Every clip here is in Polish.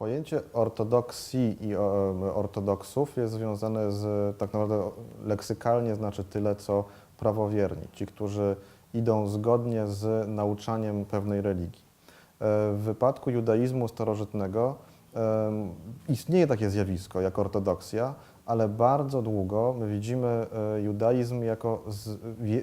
Pojęcie ortodoksji i o, ortodoksów jest związane z tak naprawdę leksykalnie znaczy tyle, co prawowierni, ci, którzy idą zgodnie z nauczaniem pewnej religii. E, W wypadku judaizmu starożytnego istnieje takie zjawisko jak ortodoksja, ale bardzo długo my widzimy e, judaizm jako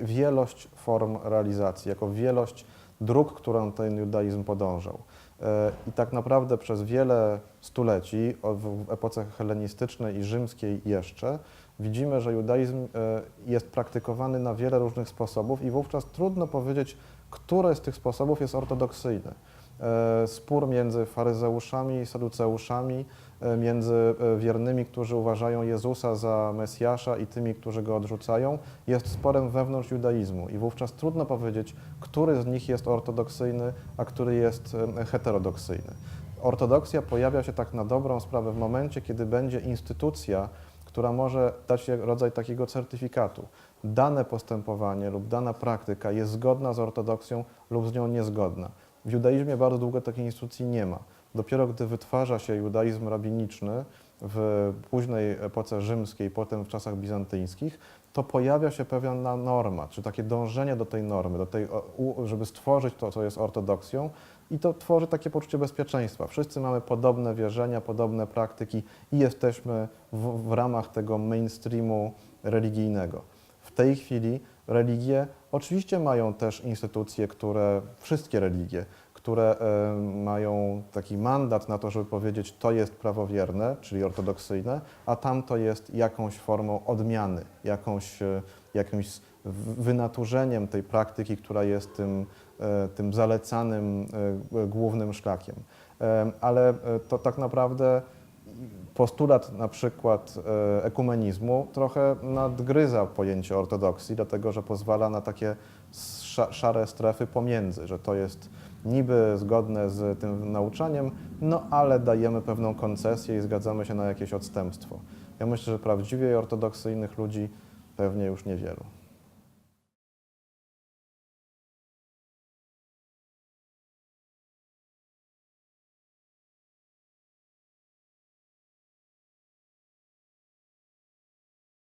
wielość form realizacji, jako wielość dróg, którą ten judaizm podążał. E, I tak naprawdę przez wiele stuleci, w epoce helenistycznej i rzymskiej jeszcze, widzimy, że judaizm e, jest praktykowany na wiele różnych sposobów i wówczas trudno powiedzieć, który z tych sposobów jest ortodoksyjny. E, Spór między faryzeuszami i saduceuszami, e, między e, wiernymi, którzy uważają Jezusa za Mesjasza i tymi, którzy go odrzucają, jest sporem wewnątrz judaizmu i wówczas trudno powiedzieć, który z nich jest ortodoksyjny, a który jest heterodoksyjny. Ortodoksja pojawia się tak na dobrą sprawę w momencie, kiedy będzie instytucja, która może dać rodzaj takiego certyfikatu. Dane postępowanie lub dana praktyka jest zgodna z ortodoksją lub z nią niezgodna. W judaizmie bardzo długo takiej instytucji nie ma. Dopiero gdy wytwarza się judaizm rabiniczny w późnej epoce rzymskiej, potem w czasach bizantyjskich, to pojawia się pewna norma, czy takie dążenie do tej normy, do tej, żeby stworzyć to, co jest ortodoksją, i to tworzy takie poczucie bezpieczeństwa. Wszyscy mamy podobne wierzenia, podobne praktyki i jesteśmy w, w ramach tego mainstreamu religijnego. W tej chwili religie oczywiście mają też instytucje, które, wszystkie religie, które e, mają taki mandat na to, żeby powiedzieć, to jest prawowierne, czyli ortodoksyjne, a tamto jest jakąś formą odmiany, jakąś, e, jakimś wynaturzeniem tej praktyki, która jest tym, e, tym zalecanym głównym szlakiem. Ale to tak naprawdę postulat na przykład e, ekumenizmu trochę nadgryza pojęcie ortodoksji, dlatego że pozwala na takie sza- szare strefy pomiędzy, że to jest niby zgodne z tym nauczaniem, no ale dajemy pewną koncesję i zgadzamy się na jakieś odstępstwo. Ja myślę, że prawdziwie ortodoksyjnych ludzi pewnie już niewielu.